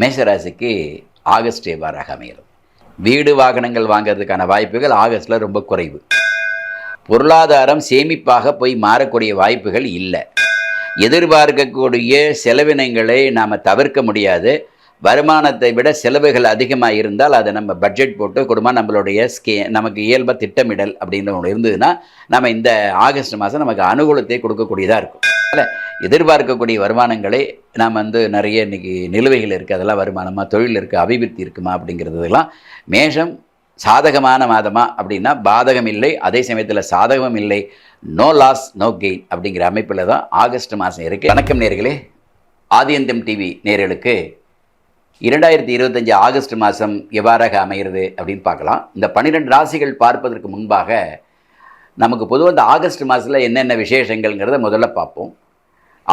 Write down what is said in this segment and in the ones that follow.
மேஷராசிக்கு ஆகஸ்ட் எவ்வாறாக அமைகிறது. வீடு வாகனங்கள் வாங்குறதுக்கான வாய்ப்புகள் ஆகஸ்டில் ரொம்ப குறைவு. பொருளாதாரம் சேமிப்பாக போய் மாறக்கூடிய வாய்ப்புகள் இல்லை. எதிர்பார்க்கக்கூடிய செலவினங்களை நாம் தவிர்க்க முடியாது. வருமானத்தை விட செலவுகள் அதிகமாக இருந்தால் அதை நம்ம பட்ஜெட் போட்டு குடும்பம் நம்மளுடைய ஸ்கே நமக்கு இயல்பாக திட்டமிடல் அப்படின்ற ஒன்று இருந்ததுன்னா நம்ம இந்த ஆகஸ்ட் மாதம் நமக்கு அனுகூலத்தை கொடுக்கக்கூடியதாக இருக்கும். இல்லை எதிர்பார்க்கக்கூடிய வருமானங்களை நாம் வந்து நிறைய இன்றைக்கி நிலுவைகள் இருக்குது அதெல்லாம் வருமானமாக தொழில் இருக்குது அபிவிருத்தி இருக்குமா அப்படிங்கிறதுலாம் மேஷம் சாதகமான மாதமா அப்படின்னா பாதகம் இல்லை அதே சமயத்தில் சாதகமும் இல்லை நோ லாஸ் நோ கெயின் அப்படிங்கிற அமைப்பில் தான் ஆகஸ்ட் மாதம் இருக்குது வணக்கம் நேர்களே ஆதியந்தம் டிவி நேர்களுக்கு இரண்டாயிரத்தி இருபத்தஞ்சி ஆகஸ்ட் மாதம் எவ்வாறாக அமைகிறது அப்படின்னு பார்க்கலாம். இந்த பன்னிரெண்டு ராசிகள் பார்ப்பதற்கு முன்பாக நமக்கு பொதுவாக இந்த ஆகஸ்ட் மாதத்தில் என்னென்ன விசேஷங்கள்ங்கிறத முதல்ல பார்ப்போம்.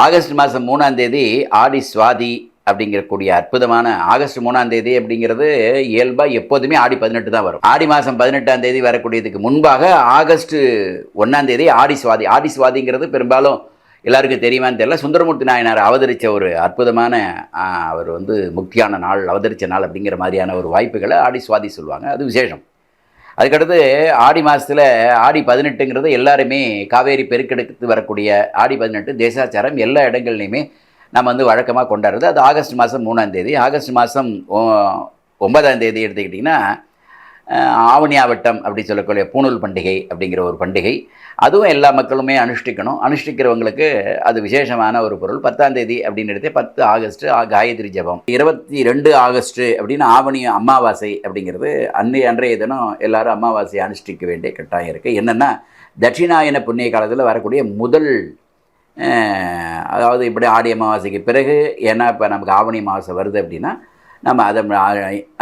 ஆகஸ்ட் மாதம் மூணாம் தேதி ஆடி சுவாதி அப்படிங்கக்கூடிய அற்புதமான ஆகஸ்ட் மூணாம் தேதி அப்படிங்கிறது இயல்பாக எப்போதுமே ஆடி பதினெட்டு தான் வரும். ஆடி மாதம் பதினெட்டாம் தேதி வரக்கூடியதுக்கு முன்பாக ஆகஸ்ட் ஒன்றாம் தேதி ஆடி சுவாதி. ஆடி சுவாதிங்கிறது பெரும்பாலும் எல்லாருக்கும் தெரியுமான்னு தெரியல. சுந்தரமூர்த்தி நாயனார் அவதரித்த ஒரு அற்புதமான அவர் வந்து முக்கியான நாள் அவதரித்த நாள் அப்படிங்கிற மாதிரியான ஒரு வாய்ப்புகளை ஆடி சுவாதி சொல்லுவாங்க. அது விசேஷம். அதுக்கடுத்து ஆடி மாதத்தில் ஆடி பதினெட்டுங்கிறது எல்லாருமே காவேரி பெருக்கெடுத்து வரக்கூடிய ஆடி பதினெட்டு தேசாச்சாரம் எல்லா இடங்கள்லையுமே நம்ம வந்து வழக்கமாக கொண்டாடுறது. அது ஆகஸ்ட் மாதம் மூணாம் தேதி. ஆகஸ்ட் மாதம் ஒன்பதாம் தேதி எடுத்துக்கிட்டிங்கன்னா ஆவணியாவட்டம் ஆவணி ஆவட்டம் அப்படி சொல்லக்கூடிய பூணூல் பண்டிகை அப்படிங்கிற ஒரு பண்டிகை. அதுவும் எல்லா மக்களுமே அனுஷ்டிக்கணும். அனுஷ்டிக்கிறவங்களுக்கு அது விசேஷமான ஒரு பொருள். பத்தாம் தேதி அப்படின்னு எடுத்து பத்து ஆகஸ்ட் காயத்ரி ஜபம். இருபத்தி ரெண்டு ஆகஸ்ட் அப்படின்னு ஆவணி அமாவாசை அப்படிங்கிறது அன்றைய அன்றைய தினம் எல்லாரும் அமாவாசையை அனுஷ்டிக்க வேண்டிய கட்டாயம் இருக்குது என்னென்னா தட்சிணாயன புண்ணிய காலத்தில் வரக்கூடிய முதல் அதாவது இப்படி ஆடி அமாவாசைக்கு பிறகு ஏன்னா இப்போ நமக்கு ஆவணி அமாவாசை வருது அப்படின்னா நம்ம அதை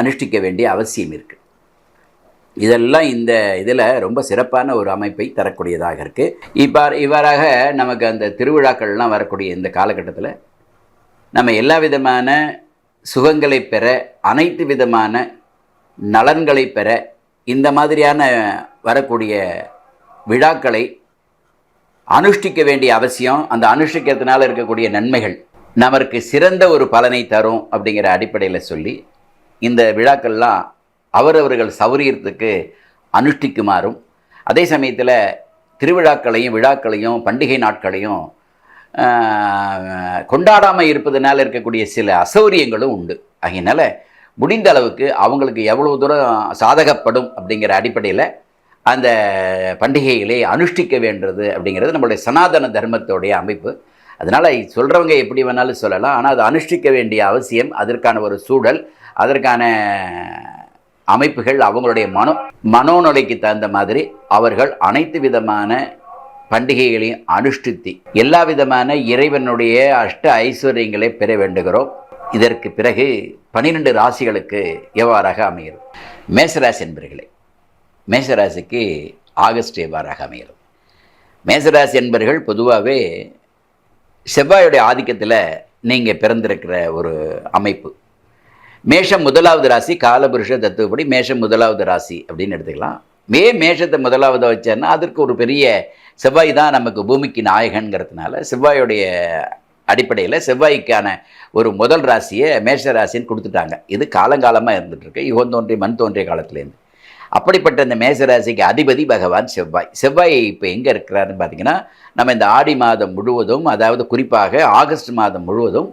அனுஷ்டிக்க வேண்டிய அவசியம் இருக்குது இதெல்லாம் இந்த இதில் ரொம்ப சிறப்பான ஒரு அமைப்பை தரக்கூடியதாக இருக்குது இப்போ இவ்வாறாக நமக்கு அந்த திருவிழாக்கள்லாம் வரக்கூடிய இந்த காலகட்டத்தில் நம்ம எல்லா விதமான சுகங்களை பெற அனைத்து விதமான நலன்களை பெற இந்த மாதிரியான வரக்கூடிய விழாக்களை அனுஷ்டிக்க வேண்டிய அவசியம் அந்த அனுஷ்டிக்கிறதுனால இருக்கக்கூடிய நன்மைகள் நமக்கு சிறந்த ஒரு பலனை தரும் அப்படிங்கிற அடிப்படையில் சொல்லி இந்த விழாக்கள்லாம் அவரவர்கள் சௌரியத்துக்கு அனுஷ்டிக்குமாறும் அதே சமயத்தில் திருவிழாக்களையும் விழாக்களையும் பண்டிகை நாட்களையும் கொண்டாடாமல் இருப்பதனால் இருக்கக்கூடிய சில அசௌரியங்களும் உண்டு. அதனால் முடிந்த அளவுக்கு அவங்களுக்கு எவ்வளோ தூரம் சாதகப்படும் அப்படிங்கிற அடிப்படையில் அந்த பண்டிகைகளை அனுஷ்டிக்க வேண்டது அப்படிங்கிறது நம்மளுடைய சனாதன தர்மத்தோடைய அமைப்பு. அதனால் சொல்கிறவங்க எப்படி வேணாலும் சொல்லலாம். ஆனால் அது அனுஷ்டிக்க வேண்டிய அவசியம் அதற்கான ஒரு சூழல் அதற்கான அமைப்புகள் அவங்களுடைய மனோ மனோநிலைக்கு தகுந்த மாதிரி அவர்கள் அனைத்து விதமான பண்டிகைகளையும் அனுஷ்டித்து எல்லா விதமான இறைவனுடைய அஷ்ட ஐஸ்வர்யங்களை பெற வேண்டுகிறோம். இதற்கு பிறகு பன்னிரெண்டு ராசிகளுக்கு எவ்வாறாக அமைகிறது மேசராசி என்பர்களே மேசராசிக்கு ஆகஸ்ட் எவ்வாறாக அமைகிறது மேசராசி என்பர்கள் பொதுவாகவே செவ்வாயுடைய ஆதிக்கத்தில் நீங்கள் பிறந்திருக்கிற ஒரு அமைப்பு. மேஷம் முதலாவது ராசி காலபுருஷ தத்துவப்படி மேஷம் முதலாவது ராசி அப்படின்னு எடுத்துக்கலாம். மே மேஷத்தை முதலாவது வச்சேன்னா அதற்கு ஒரு பெரிய செவ்வாய் தான் நமக்கு பூமிக்கு நாயகன்கிறதுனால செவ்வாயுடைய அடிப்படையில் செவ்வாய்க்கான ஒரு முதல் ராசியை மேஷ ராசின்னு கொடுத்துட்டாங்க. இது காலங்காலமாக இருந்துகிட்ருக்கு யுகம் தோன்றிய மண் தோன்றிய காலத்துலேருந்து அப்படிப்பட்ட இந்த மேச ராசிக்கு அதிபதி பகவான் செவ்வாய். செவ்வாய் இப்போ எங்கே இருக்கிறாருன்னு பார்த்தீங்கன்னா நம்ம இந்த ஆடி மாதம் முழுவதும் அதாவது குறிப்பாக ஆகஸ்ட் மாதம் முழுவதும்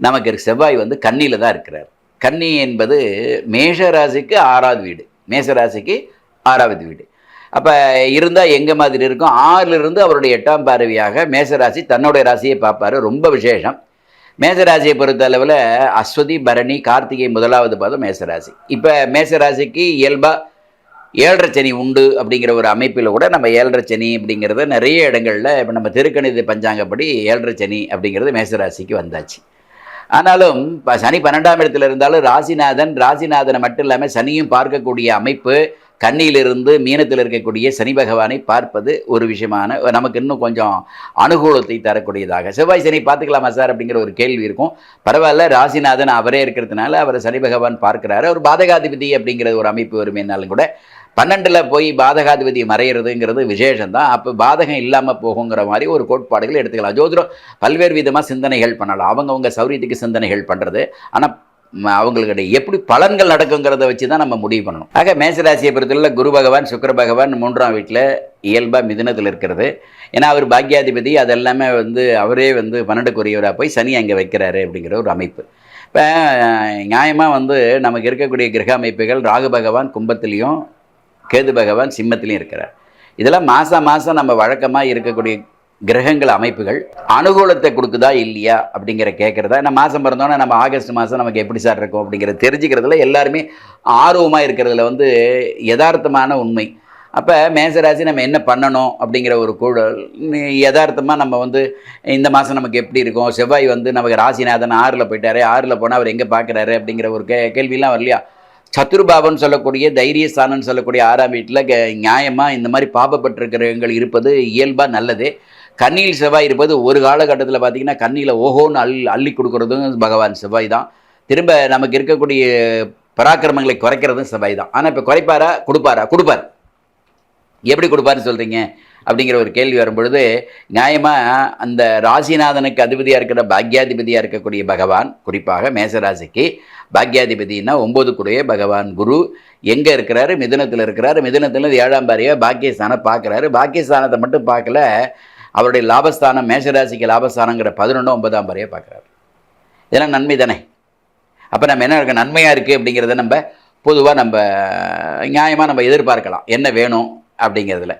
நமக்கு செவ்வாய் வந்து கண்ணியில் தான் இருக்கிறார். கன்னி என்பது மேஷ ராசிக்கு ஆறாவது வீடு. மேஷ ராசிக்கு ஆறாவது வீடு. அப்போ இருந்தால் எங்கே மாதிரி இருக்கும்? ஆறிலிருந்து அவருடைய எட்டாம் பார்வையாக மேசராசி தன்னுடைய ராசியை பார்ப்பாரு. ரொம்ப விசேஷம். மேசராசியை பொறுத்த அளவில் அஸ்வதி பரணி கார்த்திகை முதலாவது பாதம் மேசராசி இப்போ மேசராசிக்கு இயல்பாக ஏழரை சனி உண்டு அப்படிங்கிற ஒரு அமைப்பில் கூட நம்ம ஏழரை சனி அப்படிங்கிறத நிறைய இடங்களில் இப்போ நம்ம திருக்கணித பஞ்சாங்கப்படி ஏழரை சனி அப்படிங்கிறது மேசராசிக்கு வந்தாச்சு. ஆனாலும் இப்போ சனி பன்னெண்டாம் இடத்துல இருந்தாலும் ராசிநாதன் ராசிநாதனை மட்டும் இல்லாமல் சனியும் பார்க்கக்கூடிய அமைப்பு கண்ணியிலிருந்து மீனத்தில் இருக்கக்கூடிய சனி பகவானை பார்ப்பது ஒரு விஷயமான நமக்கு இன்னும் கொஞ்சம் அனுகூலத்தை தரக்கூடியதாக. செவ்வாய் சனி பார்த்துக்கலாமா சார் அப்படிங்கிற ஒரு கேள்வி இருக்கும். பரவாயில்ல ராசிநாதன் அவரே இருக்கிறதுனால அவரை சனி பகவான் பார்க்கிறாரு. அவர் பாதகாதிபதி அப்படிங்கிற ஒரு அமைப்பு வருமேனாலும் கூட பன்னெண்டில் போய் பாதகாதிபதி மறையிறதுங்கிறது விசேஷம் தான் அப்போ பாதகம் இல்லாமல் போகுங்கிற மாதிரி ஒரு கோட்பாடுகள் எடுத்துக்கலாம். ஜோதிடம் பல்வேறு விதமாக சிந்தனைகள் பண்ணலாம். அவங்கவுங்க சௌரியத்துக்கு சிந்தனைகள் பண்ணுறது ஆனால் அவங்களுக்கு எப்படி பலன்கள் நடக்குங்கிறத வச்சு தான் நம்ம முடிவு பண்ணணும். ஆக மேசராசியை பொறுத்தவரை குரு பகவான் சுக்கர பகவான் மூன்றாம் வீட்டில் இயல்பாக மிதுனத்தில் இருக்கிறது. ஏன்னா அவர் பாக்யாதிபதி. அதெல்லாமே வந்து அவரே வந்து பன்னெண்டுக்குரியவராக போய் சனி அங்கே வைக்கிறாரு அப்படிங்கிற ஒரு அமைப்பு. இப்போ நியாயமாக வந்து நமக்கு இருக்கக்கூடிய கிரக அமைப்புகள் ராகு பகவான் கும்பத்திலையும் கேது பகவான் சிம்மத்திலையும் இருக்கிறார். இதெல்லாம் மாதம் மாதம் நம்ம வழக்கமாக இருக்கக்கூடிய கிரகங்கள் அமைப்புகள் அனுகூலத்தை கொடுக்குதா இல்லையா அப்படிங்கிற கேட்குறதா நம்ம மாதம் பிறந்தோன்னா நம்ம ஆகஸ்ட் மாதம் நமக்கு எப்படி சார் இருக்கும் அப்படிங்கிறத தெரிஞ்சுக்கிறதுல எல்லாருமே ஆர்வமாக இருக்கிறதுல வந்து யதார்த்தமான உண்மை. அப்போ மேசராசி நம்ம என்ன பண்ணணும் அப்படிங்கிற ஒரு கூழல் யதார்த்தமாக நம்ம வந்து இந்த மாதம் நமக்கு எப்படி இருக்கும்? செவ்வாய் வந்து நமக்கு ராசிநாதன் ஆறில் போயிட்டாரு ஆறில் போனால் அவர் எங்கே பார்க்குறாரு அப்படிங்கிற ஒரு கே கேள்வியெல்லாம் வரலையா? சத்துருபாவன் சொல்லக்கூடிய தைரியஸ்தானன் சொல்லக்கூடிய ஆறாம் வீட்டில் நியாயமாக இந்த மாதிரி பாபப்பட்டிருக்கிறவங்கள் இருப்பது இயல்பாக நல்லது. கண்ணியில் செவ்வாய் இருப்பது ஒரு காலகட்டத்தில் பார்த்தீங்கன்னா கண்ணியில் ஓஹோன்னு அள்ளி அள்ளி கொடுக்குறதும் பகவான் செவ்வாய் தான். திரும்ப நமக்கு இருக்கக்கூடிய பராக்கிரமங்களை குறைக்கிறதும் செவ்வாய் தான். ஆனால் இப்போ குறைப்பாரா? கொடுப்பாரா? கொடுப்பார். எப்படி கொடுப்பாருன்னு சொல்கிறீங்க அப்படிங்கிற ஒரு கேள்வி வரும்பொழுது நியாயமாக அந்த ராசிநாதனுக்கு அதிபதியாக இருக்கிற பாக்யாதிபதியாக இருக்கக்கூடிய பகவான் குறிப்பாக மேசராசிக்கு பாக்யாதிபதினா ஒம்பது பகவான் குரு. எங்கே இருக்கிறாரு? மிதுனத்தில் இருக்கிறாரு. மிதுனத்தில் ஏழாம் பாரியாக பாக்கியஸ்தானம் பார்க்குறாரு. பாக்கியஸ்தானத்தை மட்டும் பார்க்கல அவருடைய லாபஸ்தானம் மேசராசிக்கு லாபஸ்தானங்கிற பதினொன்று ஒன்பதாம் பாரியாக பார்க்குறாரு. இதெல்லாம் நன்மை தானே? அப்போ நம்ம என்ன இருக்க? நன்மையாக இருக்குது அப்படிங்கிறத நம்ம பொதுவாக நம்ம நியாயமாக நம்ம எதிர்பார்க்கலாம். என்ன வேணும் அப்படிங்கிறதுல.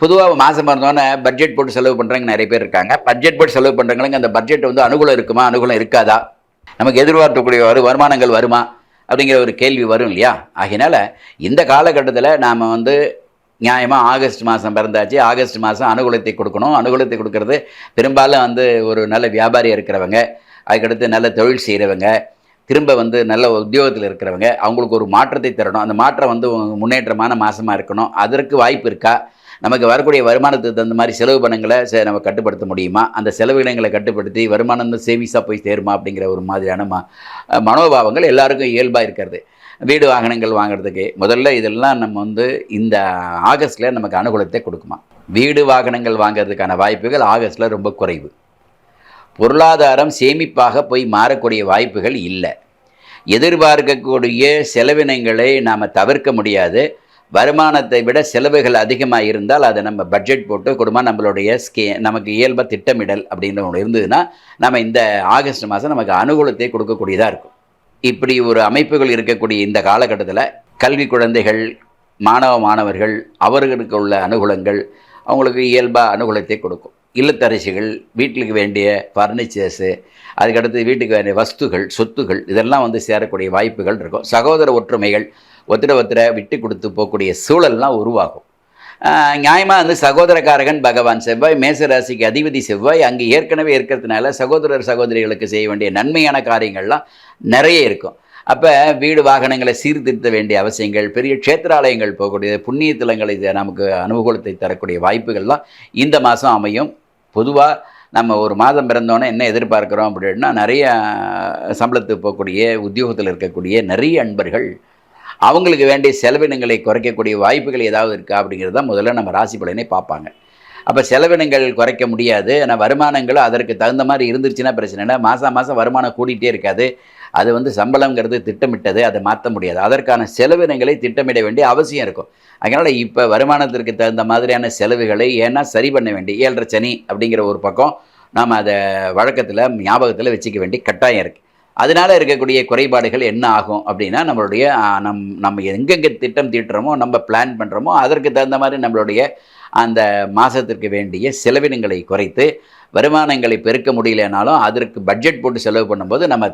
பொதுவாக மாதம் இருந்தோன்னே பட்ஜெட் போட்டு செலவு பண்ணுறவங்க நிறைய பேர் இருக்காங்க. பட்ஜெட் போட்டு செலவு பண்ணுறவங்களுக்கு அந்த பட்ஜெட் வந்து அனுகூலம் இருக்குமா அனுகூலம் இருக்காதா? நமக்கு எதிர்பார்க்கக்கூடிய வரு வருமானங்கள் வருமா? அப்படிங்கிற ஒரு கேள்வி வரும் இல்லையா? ஆகினால இந்த காலகட்டத்தில் நாம் வந்து நியாயமாக ஆகஸ்ட் மாதம் பிறந்தாச்சு. ஆகஸ்ட் மாதம் அனுகூலத்தை கொடுக்கணும். அனுகூலத்தை கொடுக்கறது பெரும்பாலும் வந்து ஒரு நல்ல வியாபாரியாக இருக்கிறவங்க அதுக்கடுத்து நல்ல தொழில் செய்கிறவங்க திரும்ப வந்து நல்ல உத்தியோகத்தில் இருக்கிறவங்க அவங்களுக்கு ஒரு மாற்றத்தை தரணும். அந்த மாற்றம் வந்து முன்னேற்றமான மாதமாக இருக்கணும். அதற்கு வாய்ப்பு இருக்கா? நமக்கு வரக்கூடிய வருமானத்துக்கு தகுந்த மாதிரி செலவு பணங்களை சே நம்ம கட்டுப்படுத்த முடியுமா? அந்த செலவினங்களை கட்டுப்படுத்தி வருமானம் சேவிங்ஸாக போய் சேருமா அப்படிங்கிற ஒரு மாதிரியான ம மனோபாவங்கள் எல்லாருக்கும் இயல்பாக இருக்கிறது. வீடு வாகனங்கள் வாங்குறதுக்கு முதல்ல இதெல்லாம் நம்ம வந்து இந்த ஆகஸ்ட்டில் நமக்கு அனுகூலத்தை கொடுக்குமா? வீடு வாகனங்கள் வாங்குறதுக்கான வாய்ப்புகள் ஆகஸ்ட்டில் ரொம்ப குறைவு. பொருளாதாரம் சேமிப்பாக போய் மாறக்கூடிய வாய்ப்புகள் இல்லை. எதிர்பார்க்கக்கூடிய செலவினங்களை நாம் தவிர்க்க முடியாது. வருமானத்தை விட செலவுகள் அதிகமாக இருந்தால் அதை நம்ம பட்ஜெட் போட்டு குடும்பம் நம்மளுடைய ஸ்கே நமக்கு இயல்பாக திட்டமிடல் அப்படின்ற ஒன்று இருந்ததுன்னா நம்ம இந்த ஆகஸ்ட் மாதம் நமக்கு அனுகூலத்தை கொடுக்கக்கூடியதாக இருக்கும். இப்படி ஒரு அமைப்புகள் இருக்கக்கூடிய இந்த காலகட்டத்தில் கல்வி குழந்தைகள் மாணவ மாணவர்கள் அவர்களுக்கு உள்ள அனுகூலங்கள் அவங்களுக்கு இயல்பாக அனுகூலத்தை கொடுக்கும். இல்லத்தரசிகள் வீட்டுக்கு வேண்டிய ஃபர்னிச்சர்ஸு அதுக்கடுத்து வீட்டுக்கு வேண்டிய வஸ்துகள் சொத்துகள் இதெல்லாம் வந்து சேரக்கூடிய வாய்ப்புகள் இருக்கும். சகோதர ஒற்றுமைகள் ஒருத்தர ஒருத்தர விட்டு கொடுத்து போகக்கூடிய சூழல்லாம் உருவாகும். நியாயமாக வந்து சகோதரக்காரகன் பகவான் செவ்வாய் மேசராசிக்கு அதிபதி செவ்வாய் அங்கே ஏற்கனவே இருக்கிறதுனால சகோதரர் சகோதரிகளுக்கு செய்ய வேண்டிய நன்மையான காரியங்கள்லாம் நிறைய இருக்கும். அப்போ வீடு வாகனங்களை சீர்திருத்த வேண்டிய அவசியங்கள் பெரிய க்ஷேத்திராலயங்கள் போகக்கூடிய புண்ணிய தலங்களை நமக்கு அனுகூலத்தை தரக்கூடிய வாய்ப்புகள்லாம் இந்த மாதம் அமையும். பொதுவாக நம்ம ஒரு மாதம் பிறந்தோன்னே என்ன எதிர்பார்க்குறோம் அப்படின்னா நிறைய சம்பளத்துக்கு போகக்கூடிய உத்தியோகத்தில் இருக்கக்கூடிய நிறைய அன்பர்கள் அவங்களுக்கு வேண்டிய செலவினங்களை குறைக்கக்கூடிய வாய்ப்புகள் ஏதாவது இருக்கா அப்படிங்கிறது தான் முதல்ல நம்ம ராசி பலனை பார்ப்பாங்க. அப்போ செலவினங்கள் குறைக்க முடியாது. ஆனால் வருமானங்களும் அதற்கு தகுந்த மாதிரி இருந்துருச்சுன்னா பிரச்சனை இல்லை. மாதம் மாதம் வருமானம் கூடிட்டே இருக்காது. அது வந்து சம்பளங்கிறது திட்டமிட்டது. அதை மாற்ற முடியாது. அதற்கான செலவினங்களை திட்டமிட வேண்டிய அவசியம் இருக்கும். அதனால் இப்போ வருமானத்திற்கு தகுந்த மாதிரியான செலவுகளை ஏன்னா சரி பண்ண வேண்டிய ஏழரை சனி அப்படிங்கிற ஒரு பக்கம் நாம் அதை வழக்கத்தில் ஞாபகத்தில் வச்சுக்க வேண்டிய கட்டாயம் இருக்குது அதனால இருக்கக்கூடிய குறைபாடுகள் என்ன ஆகும் அப்படின்னா நம்மளுடைய நம் நம்ம எங்கெங்கே திட்டம் தீட்டுறோமோ நம்ம பிளான் பண்ணுறோமோ அதற்கு தகுந்த மாதிரி நம்மளுடைய அந்த மாதத்திற்கு வேண்டிய செலவினங்களை குறைத்து வருமானங்களை பெருக்க முடியலனாலும் அதற்கு பட்ஜெட் போட்டு செலவு பண்ணும்போது நம்ம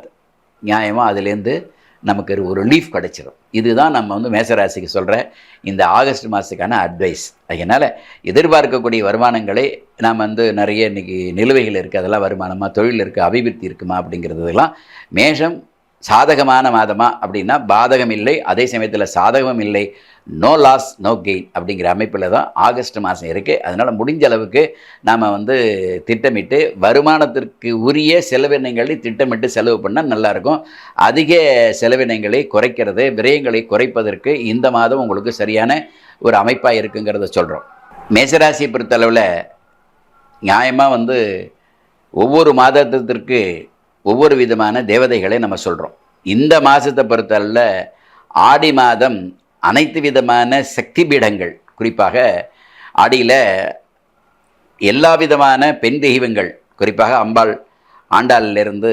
நியாயமாக அதுலேருந்து நமக்கு ஒரு ரிலீஃப் கிடைச்சிடும் இதுதான் நம்ம வந்து மேசராசிக்கு சொல்கிற இந்த ஆகஸ்ட் மாதத்துக்கான அட்வைஸ் அதனால் எதிர்பார்க்கக்கூடிய வருமானங்களை நாம் வந்து நிறைய இன்றைக்கி நிலுவைகள் இருக்குது அதெல்லாம் வருமானமா தொழில் இருக்குது அபிவிருத்தி இருக்குமா அப்படிங்கிறதெல்லாம் மேஷம் சாதகமான மாதமா அப்படின்னா பாதகம் இல்லை அதே சமயத்தில் சாதகமும் இல்லை. நோ லாஸ் நோ கெயின் அப்படிங்கிற அமைப்பில் தான் ஆகஸ்ட் மாதம் இருக்குது அதனால் முடிஞ்ச அளவுக்கு நாம் வந்து திட்டமிட்டு வருமானத்திற்கு உரிய செலவினங்களை திட்டமிட்டு செலவு பண்ணால் நல்லாயிருக்கும் அதிக செலவினங்களை குறைக்கிறது விரயங்களை குறைப்பதற்கு இந்த மாதம் உங்களுக்கு சரியான ஒரு அமைப்பாக இருக்குங்கிறத சொல்கிறோம் மேசராசியை பொறுத்தளவில் நியாயமாக வந்து ஒவ்வொரு மாதத்திற்கு ஒவ்வொரு விதமான தேவதைகளை நம்ம சொல்கிறோம் இந்த மாதத்தை பொறுத்தளவில் ஆடி மாதம் அனைத்து விதமான சக்தி பீடங்கள் குறிப்பாக ஆடியில் எல்லா விதமான பெண் தெய்வங்கள் குறிப்பாக அம்பாள் ஆண்டாளிலிருந்து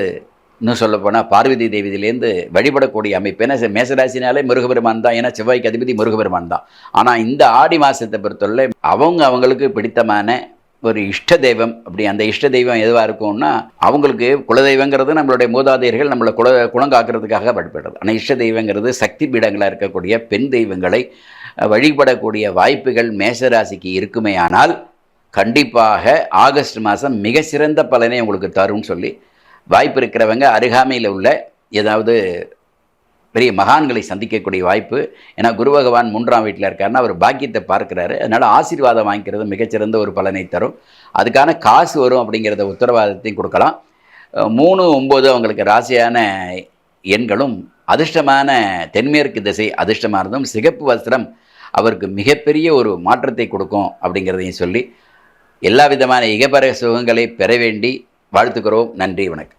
இன்னும் சொல்லப்போனால் பார்வதி தேவியிலேருந்து வழிபடக்கூடிய அமைப்பு. ஏன்னா மேசராசினாலே முருகபெருமான் தான். ஏன்னா செவ்வாய்க்கு அதிபதி முருகபெருமான் தான். ஆனால் இந்த ஆடி மாதத்தை பொறுத்தவரை அவங்க அவங்களுக்கு பிடித்தமான ஒரு இஷ்ட தெய்வம். அப்படி அந்த இஷ்ட தெய்வம் எதுவாக இருக்கும்னா அவங்களுக்கு குலதெய்வங்கிறது நம்மளுடைய மூதாதையர்கள் நம்மளை குல குணங்காக்கிறதுக்காக வழிபடுறது. ஆனால் இஷ்ட தெய்வங்கிறது சக்தி பீடங்களாக இருக்கக்கூடிய பெண் தெய்வங்களை வழிபடக்கூடிய வாய்ப்புகள் மேசராசிக்கு இருக்குமேயானால் கண்டிப்பாக ஆகஸ்ட் மாதம் மிக சிறந்த பலனை உங்களுக்கு தரும்னு சொல்லி வாய்ப்பு இருக்கிறவங்க அருகாமையில் உள்ள ஏதாவது பெரிய மகான்களை சந்திக்கக்கூடிய வாய்ப்பு. ஏன்னா குரு பகவான் மூன்றாம் வீட்டில் இருக்காருன்னா அவர் பாக்கியத்தை பார்க்குறாரு. அதனால் ஆசீர்வாதம் வாங்கிக்கிறது மிகச்சிறந்த ஒரு பலனை தரும். அதுக்கான காசு வரும் அப்படிங்கிறத உத்தரவாதத்தையும் கொடுக்கலாம். மூணு ஒம்பது அவங்களுக்கு ராசியான எண்களும் அதிர்ஷ்டமான தென்மேற்கு திசை அதிர்ஷ்டமானதும் சிகப்பு வஸ்திரம் அவருக்கு மிகப்பெரிய ஒரு மாற்றத்தை கொடுக்கும் அப்படிங்கிறதையும் சொல்லி எல்லா விதமான இகபர சுகங்களை பெற வேண்டி வாழ்த்துக்கிறோம். நன்றி வணக்கம்.